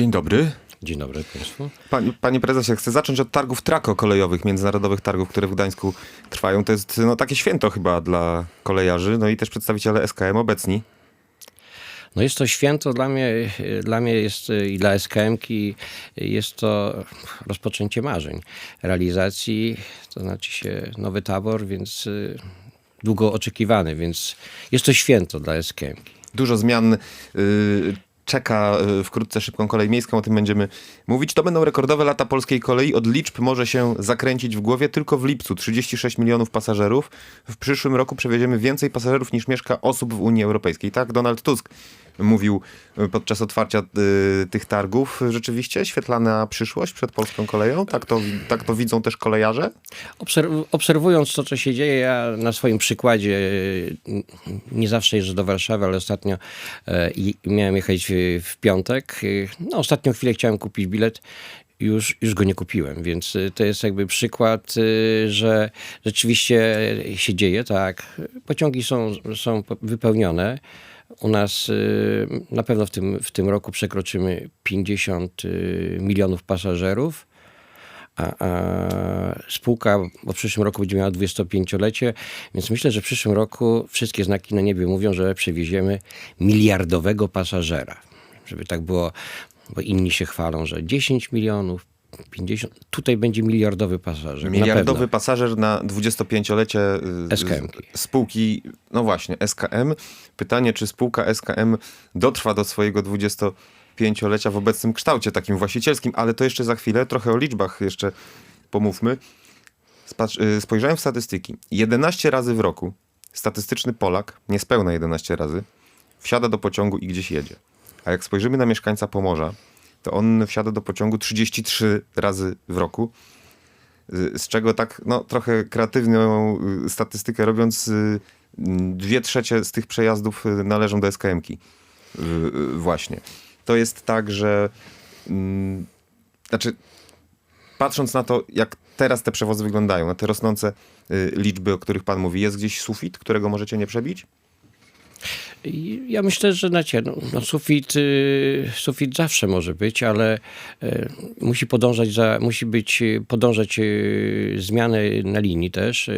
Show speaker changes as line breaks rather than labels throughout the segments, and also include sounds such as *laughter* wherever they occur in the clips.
Dzień dobry.
Dzień dobry Państwu.
Panie, panie prezesie, chcę zacząć od targów trako kolejowych, międzynarodowych targów, które w Gdańsku trwają. To jest no, takie święto chyba dla kolejarzy, no i też przedstawiciele SKM obecni.
No jest to święto dla mnie, dla mnie jest i dla SKM-ki jest to rozpoczęcie marzeń, realizacji, to znaczy się nowy tabor, więc y, długo oczekiwany, więc jest to święto dla SKM-ki.
Dużo zmian y, czeka y, wkrótce szybką kolej miejską, o tym będziemy mówić. To będą rekordowe lata polskiej kolei. Od liczb może się zakręcić w głowie tylko w lipcu. 36 milionów pasażerów. W przyszłym roku przewieziemy więcej pasażerów niż mieszka osób w Unii Europejskiej. Tak Donald Tusk mówił y, podczas otwarcia y, tych targów. Rzeczywiście świetlana przyszłość przed polską koleją? Tak to, tak to widzą też kolejarze?
Obserw- obserwując to, co się dzieje, ja na swoim przykładzie y, nie zawsze jeżdżę do Warszawy, ale ostatnio e, miałem jechać w, piątek. No, ostatnią chwilę chciałem kupić bilet. Już, już go nie kupiłem, więc to jest jakby przykład, że rzeczywiście się dzieje, tak. Pociągi są, są wypełnione. U nas y, na pewno w tym, w tym roku przekroczymy 50 y, milionów pasażerów a, a spółka w przyszłym roku będzie miała 25-lecie, więc myślę, że w przyszłym roku wszystkie znaki na niebie mówią, że przewieziemy miliardowego pasażera. Żeby tak było, bo inni się chwalą, że 10 milionów, 50, tutaj będzie miliardowy pasażer. na
Miliardowy
pewno.
pasażer na 25-lecie y,
SKM-ki.
z- spółki, no właśnie, SKM. Pytanie, czy spółka SKM dotrwa do swojego 25-lecia w obecnym kształcie takim właścicielskim, ale to jeszcze za chwilę, trochę o liczbach jeszcze pomówmy. Y, spojrzałem w statystyki. 11 razy w roku statystyczny Polak, niespełna 11 razy, wsiada do pociągu i gdzieś jedzie. A jak spojrzymy na mieszkańca Pomorza, to on wsiada do pociągu 33 razy w roku z czego tak no, trochę kreatywną y, statystykę robiąc, y, dwie trzecie z tych przejazdów y, należą do SKM-ki. Właśnie. To jest tak, że mm, znaczy patrząc na to, jak teraz te przewozy wyglądają, na te rosnące liczby, o których pan mówi, jest gdzieś sufit, którego możecie nie przebić?
Ja myślę, że na no, no sufit, y, sufit zawsze może być, ale y, musi podążać za, musi być, y, podążać zmiany na linii też,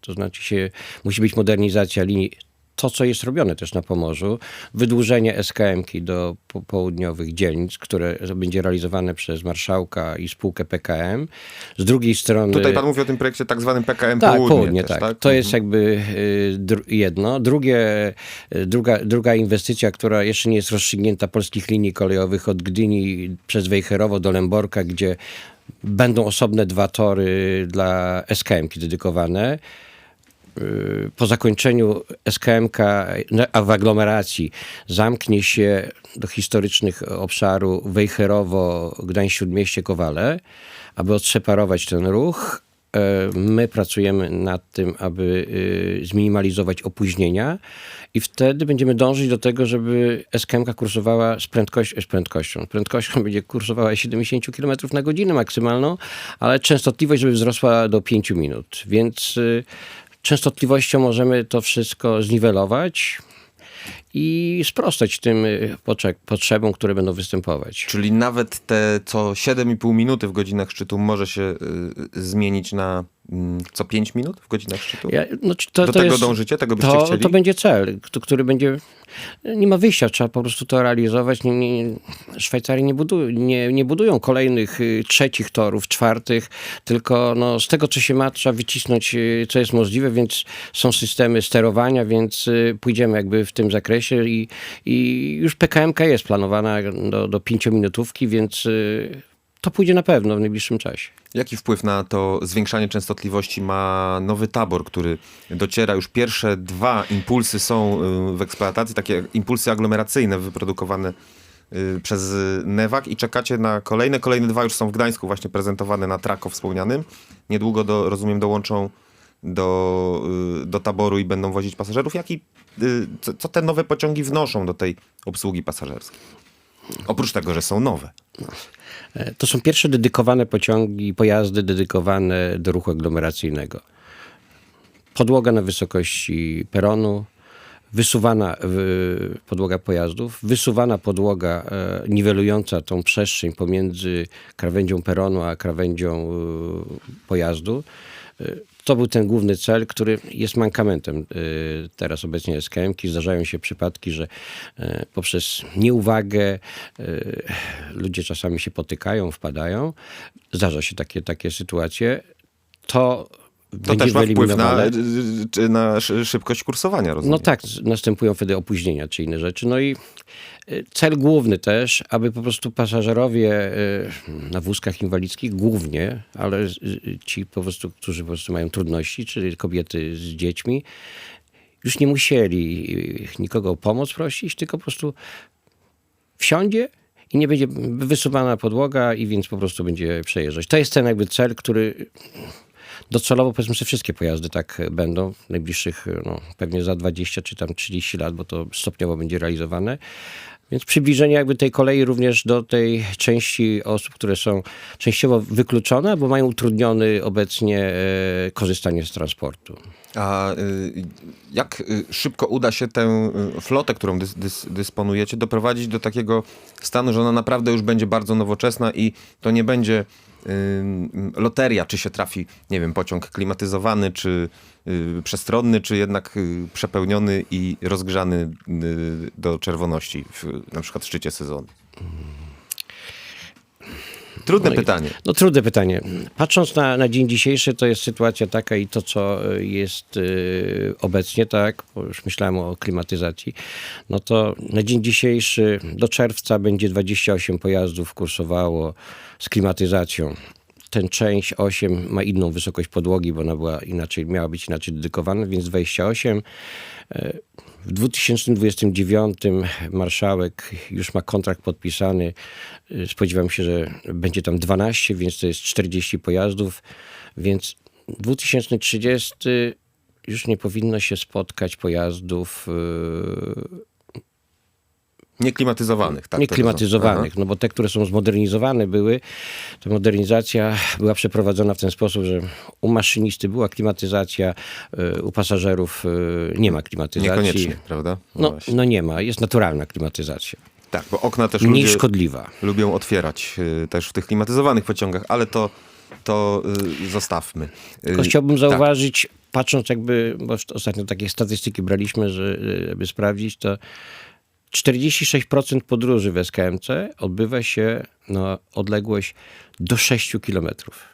to znaczy się, musi być modernizacja linii. To, co jest robione też na Pomorzu, wydłużenie SKM-ki do po południowych dzielnic, które będzie realizowane przez marszałka i spółkę PKM. Z drugiej strony...
Tutaj pan mówi o tym projekcie tak zwanym PKM
Tak,
Południe.
południe,
też,
tak. To jest jakby y, dru- jedno. Drugie, y, druga, druga inwestycja, która jeszcze nie jest rozstrzygnięta polskich linii kolejowych od Gdyni przez Wejherowo do Lęborka, gdzie będą osobne dwa tory dla SKM-ki dedykowane. Y, Po zakończeniu SKM-ka a w aglomeracji zamknie się do historycznych obszaru Wejherowo, Gdańsk Śródmieście, Kowale, aby odseparować ten ruch. E, My pracujemy nad tym, aby y, zminimalizować opóźnienia i wtedy będziemy dążyć do tego, żeby SKM kursowała z, prędkość, z prędkością. Prędkością *laughs* będzie kursowała 70 km na godzinę maksymalną, ale częstotliwość, żeby wzrosła do 5 minut. Więc y, częstotliwością możemy to wszystko zniwelować i sprostać tym y, potrze- potrzebom, które będą występować.
Czyli nawet te co 7,5 minuty w godzinach szczytu może się y, zmienić na mm, co 5 minut w godzinach szczytu?
Ja, no, to,
Do
to
tego
jest,
dążycie? Tego byście
to,
chcieli?
to będzie cel, który będzie. Nie ma wyjścia, trzeba po prostu to realizować. Nie, nie, Szwajcarii nie, budują, nie, nie budują kolejnych y, trzecich torów, czwartych, tylko no, z tego, co się ma, trzeba wycisnąć, y, co jest możliwe, więc są systemy sterowania, więc y, pójdziemy jakby w tym zakresie i, i już PKMK jest planowana do, do pięciominutówki, więc y, to pójdzie na pewno w najbliższym czasie.
Jaki wpływ na to zwiększanie częstotliwości ma nowy tabor, który dociera? Już pierwsze dwa impulsy są y, w eksploatacji, takie impulsy aglomeracyjne wyprodukowane y, przez Newak i czekacie na kolejne. Kolejne dwa już są w Gdańsku właśnie prezentowane na Trako wspomnianym. Niedługo, do, rozumiem, dołączą do, y, do taboru i będą wozić pasażerów. Jaki, y, co, co te nowe pociągi wnoszą do tej obsługi pasażerskiej? Oprócz tego, że są nowe.
E, To są pierwsze dedykowane pociągi, pojazdy dedykowane do ruchu aglomeracyjnego. Podłoga na wysokości peronu, wysuwana podłoga pojazdów, wysuwana podłoga e, niwelująca tą przestrzeń pomiędzy krawędzią peronu a krawędzią y, pojazdu. Y, To był ten główny cel, który jest mankamentem y, teraz obecnie SKM-ki. Zdarzają się przypadki, że e, poprzez nieuwagę y, ludzie czasami się potykają, wpadają. Zdarza się takie, takie sytuacje. To,
To też ma wpływ na, y, czy na szy- szybkość kursowania, rozumiem.
No tak, następują wtedy opóźnienia czy inne rzeczy. No i y, cel główny też, aby po prostu pasażerowie y, na wózkach inwalidzkich głównie, ale y, y, ci po prostu, którzy po prostu mają trudności, czyli kobiety z dziećmi, już nie musieli y, nikogo o pomoc prosić, tylko po prostu wsiądzie i nie będzie wysuwana podłoga i więc po prostu będzie przejeżdżać. To jest ten jakby cel, który docelowo powiedzmy sobie wszystkie pojazdy tak będą w najbliższych no, pewnie za 20 czy tam 30 lat, bo to stopniowo będzie realizowane. Więc przybliżenie jakby tej kolei również do tej części osób, które są częściowo wykluczone, bo mają utrudniony obecnie e, korzystanie z transportu.
A y, jak y, szybko uda się tę y, flotę, którą dys, dys, dysponujecie, doprowadzić do takiego stanu, że ona naprawdę już będzie bardzo nowoczesna i to nie będzie loteria, czy się trafi, nie wiem, pociąg klimatyzowany, czy przestronny, czy jednak przepełniony i rozgrzany do czerwoności w na przykład szczycie sezonu? Trudne
No i-
pytanie.
No trudne pytanie. Patrząc na, na dzień dzisiejszy, to jest sytuacja taka i to, co y, jest y, obecnie, tak, bo już myślałem o klimatyzacji, no to na dzień dzisiejszy do czerwca będzie 28 pojazdów kursowało z klimatyzacją. Ten część 8 ma inną wysokość podłogi, bo ona była inaczej, miała być inaczej dedykowana, więc 28. W 2029 marszałek już ma kontrakt podpisany. Spodziewam się, że będzie tam 12, więc to jest 40 pojazdów. Więc 2030 już nie powinno się spotkać pojazdów y,
Nieklimatyzowanych, tak? to
nieklimatyzowanych, no bo te, które są zmodernizowane były, ta modernizacja była przeprowadzona w ten sposób, że u maszynisty była klimatyzacja, y, u pasażerów y, nie ma klimatyzacji.
Niekoniecznie, prawda?
No,
właśnie.
no nie ma, jest naturalna klimatyzacja.
Tak, bo okna też
Mniej
ludzie
szkodliwa.
lubią otwierać y, też w tych klimatyzowanych pociągach, ale to, to zostawmy.
Tylko chciałbym
tak.
zauważyć, patrząc jakby, bo ostatnio takie statystyki braliśmy, że, żeby sprawdzić, to 46% podróży w SKMC odbywa się na odległość do 6 kilometrów.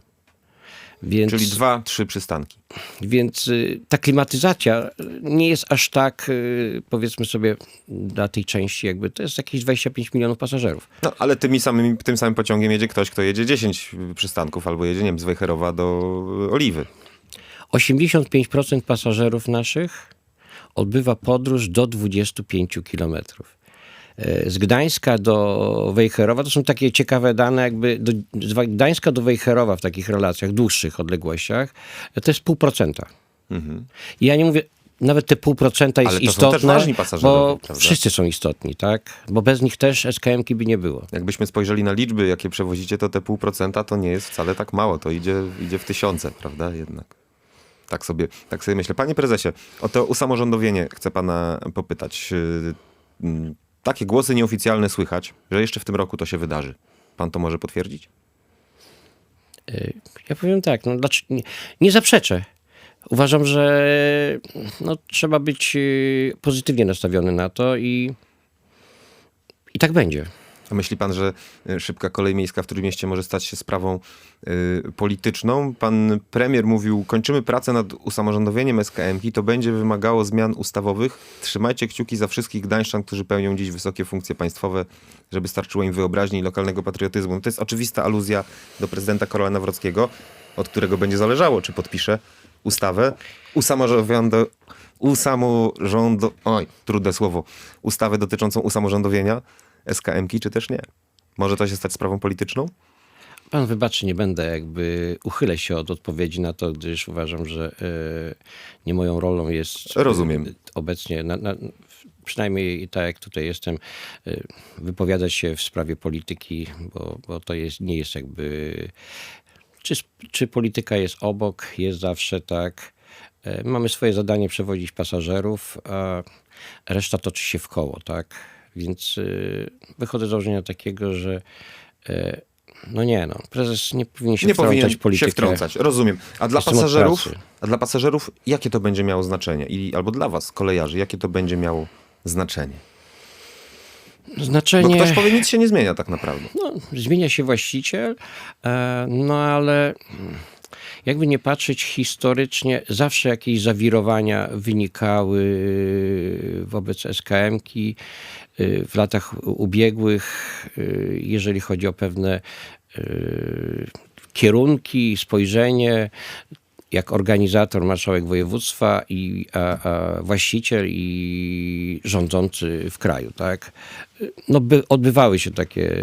Więc,
Czyli dwa, trzy przystanki.
więc y, ta klimatyzacja nie jest aż tak, y, powiedzmy sobie, dla tej części jakby, to jest jakieś 25 milionów pasażerów.
No, ale tymi samymi, tym samym pociągiem jedzie ktoś, kto jedzie 10 przystanków albo jedzie, nie wiem, z Wejherowa do Oliwy.
85% pasażerów naszych odbywa podróż do 25 kilometrów. E, Z Gdańska do Wejherowa, to są takie ciekawe dane, jakby do, z Gdańska do Wejherowa w takich relacjach, dłuższych odległościach, e, to jest pół procenta. I ja nie mówię, nawet te pół procenta jest
Mhm. Ale to są też
istotne,
ważni pasażerowie,
bo
prawda?
wszyscy są istotni, tak? Bo bez nich też SKM-ki by nie było.
Jakbyśmy spojrzeli na liczby, jakie przewozicie, to te pół procenta to nie jest wcale tak mało. To idzie, idzie w tysiące, prawda? Jednak. Tak sobie, tak sobie myślę. Panie prezesie, o to usamorządowienie chcę pana popytać. Yy, mm, Takie głosy nieoficjalne słychać, że jeszcze w tym roku to się wydarzy. Pan to może potwierdzić?
Ja powiem tak, no, dlaczego, nie, nie zaprzeczę. Uważam, że no, trzeba być y, pozytywnie nastawiony na to i, i tak będzie.
Myśli pan, że y, szybka kolej miejska w Trójmieście może stać się sprawą y, polityczną? Pan premier mówił, kończymy pracę nad usamorządowieniem SKM-ki, to będzie wymagało zmian ustawowych. Trzymajcie kciuki za wszystkich gdańszczan, którzy pełnią dziś wysokie funkcje państwowe, żeby starczyło im wyobraźni i lokalnego patriotyzmu. No to jest oczywista aluzja do prezydenta Karola Nawrockiego, od którego będzie zależało, czy podpisze ustawę usamorządo... usamorządo... Oj, trudne słowo. Ustawę dotyczącą usamorządowienia SKM-ki, czy też nie? Może to się stać sprawą polityczną?
Pan wybaczy, nie będę jakby, uchylę się od odpowiedzi na to, gdyż uważam, że e, nie moją rolą jest e,
Rozumiem.
obecnie, na, na, przynajmniej tak jak tutaj jestem, e, wypowiadać się w sprawie polityki, bo, bo to jest, nie jest jakby, czy, czy polityka jest obok, jest zawsze tak, Mamy swoje zadanie przewozić pasażerów, a reszta toczy się w koło, tak? Więc y, wychodzę z założenia takiego, że e, no nie, no, prezes nie powinien się
nie
wtrącać
powinien
politykę.
się wtrącać, rozumiem. A dla pasażerów, a dla pasażerów jakie to będzie miało znaczenie? I, albo dla was, kolejarzy, jakie to będzie miało znaczenie? Bo
Znaczenie...
ktoś powie, nic się nie zmienia tak naprawdę.
No, zmienia się właściciel, e, no ale jakby nie patrzeć historycznie, zawsze jakieś zawirowania wynikały wobec SKM-ki y, w latach ubiegłych, y, jeżeli chodzi o pewne y, kierunki, spojrzenie, jak organizator, marszałek województwa i a, a właściciel i rządzący w kraju, tak? No, by, odbywały się takie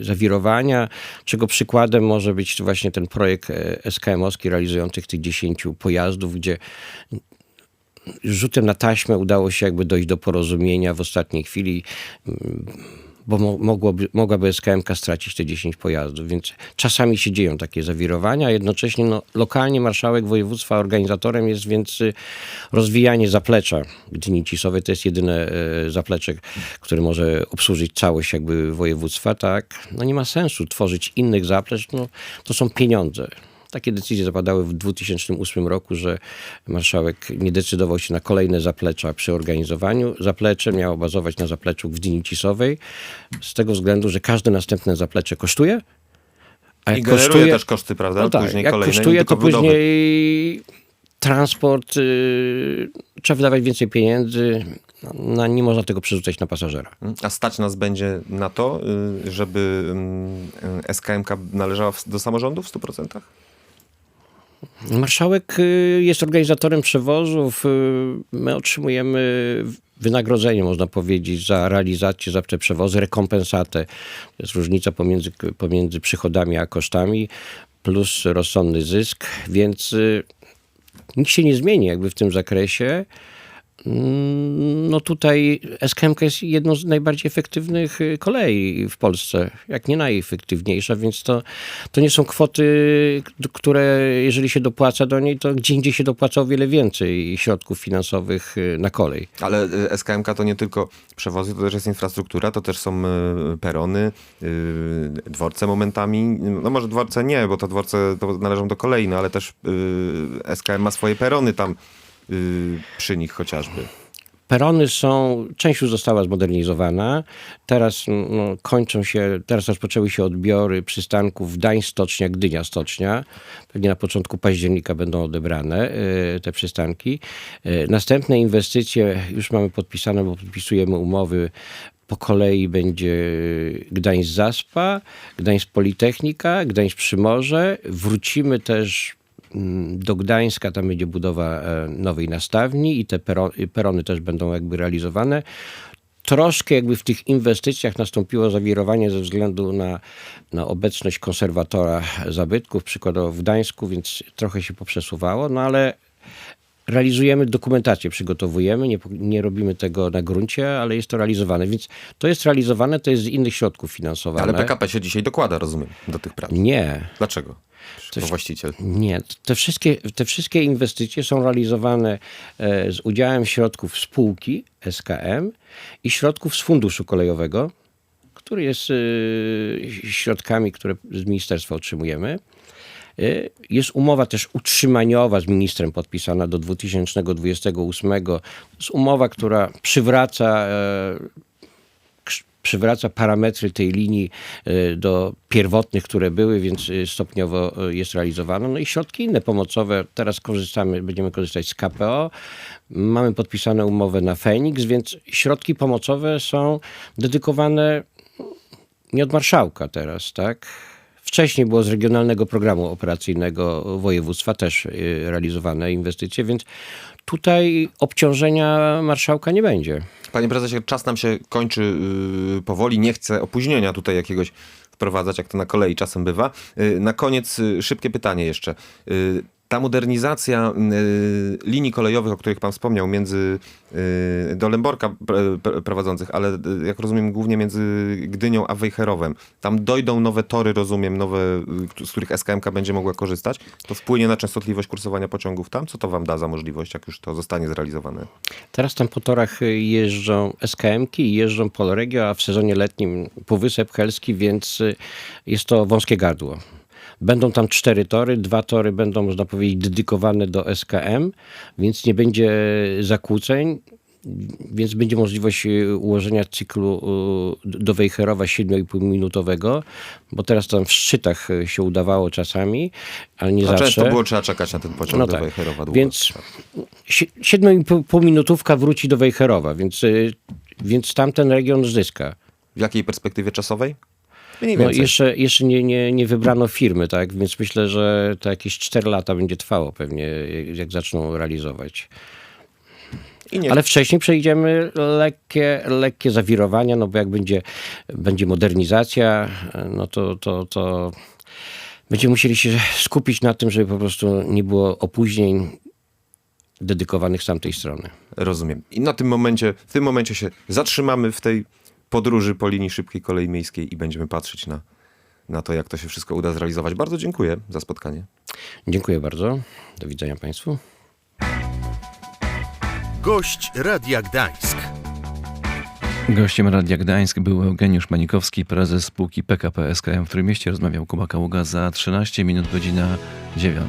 e, zawirowania, czego przykładem może być właśnie ten projekt e, SKM-owski realizujących tych 10 pojazdów, gdzie rzutem na taśmę udało się jakby dojść do porozumienia w ostatniej chwili, bo mo- mogłoby, mogłaby SKMK stracić te 10 pojazdów, więc czasami się dzieją takie zawirowania, jednocześnie no, lokalnie marszałek województwa organizatorem jest więc y, rozwijanie zaplecza. Gdyni Cisowej, to jest jedyne e, zaplecze, które może obsłużyć całość jakby województwa, tak, no nie ma sensu tworzyć innych zaplecz, no to są pieniądze. Takie decyzje zapadały w 2008 roku, że marszałek nie decydował się na kolejne zaplecza przy organizowaniu. Zaplecze miało bazować na zapleczu w Gdyni Cisowej, z tego względu, że każde następne zaplecze kosztuje. A
I generuje też koszty, prawda?
no tak,
Później
jak
kolejne,
kosztuje, to
budowy.
później transport, y, trzeba wydawać więcej pieniędzy, no, nie można tego przerzucać na pasażera.
A stać nas będzie na to, y, żeby mm, y, SKMK należała do samorządu w 100%?
Marszałek y, jest organizatorem przewozów. y, My otrzymujemy wynagrodzenie, można powiedzieć, za realizację, za te przewozy, rekompensatę. To jest różnica pomiędzy, pomiędzy przychodami a kosztami, plus rozsądny zysk, więc y, nic się nie zmieni jakby w tym zakresie. Mm, No tutaj SKMK jest jedną z najbardziej efektywnych y, kolei w Polsce, jak nie najefektywniejsza, więc to, to nie są kwoty, które jeżeli się dopłaca do niej, to gdzie indziej się dopłaca o wiele więcej środków finansowych y, na kolej.
Ale y, SKMK to nie tylko przewozy, to też jest infrastruktura, to też są perony, dworce momentami. No może dworce nie, bo te dworce to należą do kolei, no ale też SKM ma swoje perony tam przy nich chociażby.
Perony są, część już została zmodernizowana. Teraz no, kończą się, teraz rozpoczęły się odbiory przystanków Gdań Stocznia, Gdynia Stocznia. Pewnie na początku października będą odebrane e, te przystanki. E, Następne inwestycje już mamy podpisane, bo podpisujemy umowy po kolei będzie Gdańsk Zaspa, Gdańsk Politechnika, Gdańsk Przymorze. Wrócimy też do Gdańska, tam będzie budowa e, nowej nastawni i te peron, perony też będą jakby realizowane. Troszkę jakby w tych inwestycjach nastąpiło zawirowanie ze względu na, na obecność konserwatora zabytków, przykładowo w Gdańsku, więc trochę się poprzesuwało, no ale realizujemy dokumentację, przygotowujemy, nie, nie robimy tego na gruncie, ale jest to realizowane, więc to jest realizowane, to jest z innych środków finansowane.
Ale PKP się dzisiaj dokłada, rozumiem, do tych prac.
Nie,
Dlaczego? Bo właściciel.
nie. Te wszystkie, te wszystkie inwestycje są realizowane e, z udziałem środków spółki SKM i środków z funduszu kolejowego, który jest e, środkami, które z ministerstwa otrzymujemy. E, Jest umowa też utrzymaniowa z ministrem podpisana do 2028. To jest umowa, która przywraca e, przywraca parametry tej linii e, do pierwotnych, które były, więc e, stopniowo jest realizowana. No i środki inne pomocowe. Teraz korzystamy, będziemy korzystać z KPO. Mamy podpisane umowę na Fenix, więc środki pomocowe są dedykowane nie od marszałka teraz, tak? Wcześniej było z Regionalnego Programu Operacyjnego Województwa też y, realizowane inwestycje, więc tutaj obciążenia marszałka nie będzie.
Panie prezesie, czas nam się kończy yy, powoli. Nie chcę opóźnienia tutaj jakiegoś wprowadzać, jak to na kolei czasem bywa. Yy, na koniec szybkie pytanie jeszcze. Ta modernizacja y, linii kolejowych, o których pan wspomniał, między y, do Lęborka pr- pr- prowadzących, ale y, jak rozumiem głównie między Gdynią a Wejherowem, tam dojdą nowe tory, rozumiem, nowe, y, z których SKMK będzie mogła korzystać, to wpłynie na częstotliwość kursowania pociągów tam? Co to wam da za możliwość, jak już to zostanie zrealizowane?
Teraz tam po torach jeżdżą SKM-ki jeżdżą Polregio, a w sezonie letnim Półwysep Helski, więc jest to wąskie gardło. Będą tam cztery tory, dwa tory będą, można powiedzieć, dedykowane do SKM, więc nie będzie zakłóceń, więc będzie możliwość y, ułożenia cyklu y, do Wejherowa 7,5-minutowego, bo teraz tam w szczytach się udawało czasami, ale nie
A
zawsze.
często było trzeba czekać na ten pociąg
No
do
tak,
Wejherowa długo.
więc si- 7,5 minutówka wróci do Wejherowa, więc, więc tamten region zyska.
W jakiej perspektywie czasowej?
No, jeszcze jeszcze nie, nie, nie wybrano firmy, tak? Więc myślę, że to jakieś 4 lata będzie trwało pewnie, jak- zaczną realizować. Ale wcześniej przejdziemy lekkie, lekkie zawirowania, no bo jak będzie, będzie modernizacja, no to, to, to będziemy musieli się skupić na tym, żeby po prostu nie było opóźnień dedykowanych z tamtej strony.
Rozumiem. I na tym momencie, w tym momencie się zatrzymamy w tej podróży po linii szybkiej kolei miejskiej i będziemy patrzeć na, na to, jak to się wszystko uda zrealizować. Bardzo dziękuję za spotkanie.
Dziękuję bardzo. Do widzenia Państwu.
Gość Radia Gdańsk.
Gościem Radia Gdańsk był Eugeniusz Manikowski, prezes spółki PKP SKM w Trójmieście. Rozmawiał Kuba Kaługa za 13 minut, godzina 9.